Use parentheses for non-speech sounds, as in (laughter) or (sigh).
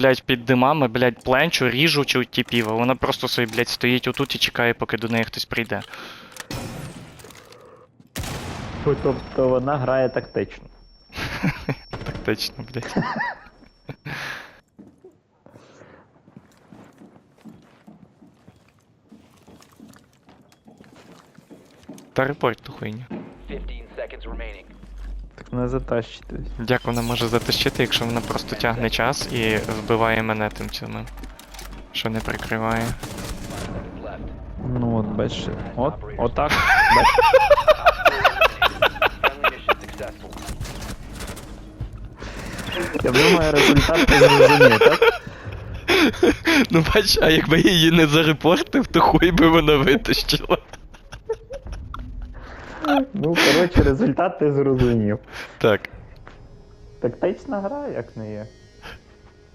блядь, під димами, блядь, пленчу, ріжу цю тіпів, а вона просто собі, блядь, стоїть отут і чекає, поки до неї хтось прийде. Фу, Тобто вона грає тактично. (laughs) Так точно, блядь. Та репорт ту хуйню. 15 seconds remaining. Не затащитись. Як вона може затащити, якщо вона просто тягне час і вбиває мене тим цілим. Що не прикриває. Ну от бачиш. От, отак. Я думаю, результат ти зрозумів, так? Ну бач, а якби я її не зарепортив, то хуй би вона витащила. Ну, коротше, результат ти зрозумів. Так. Тактична гра, як не є.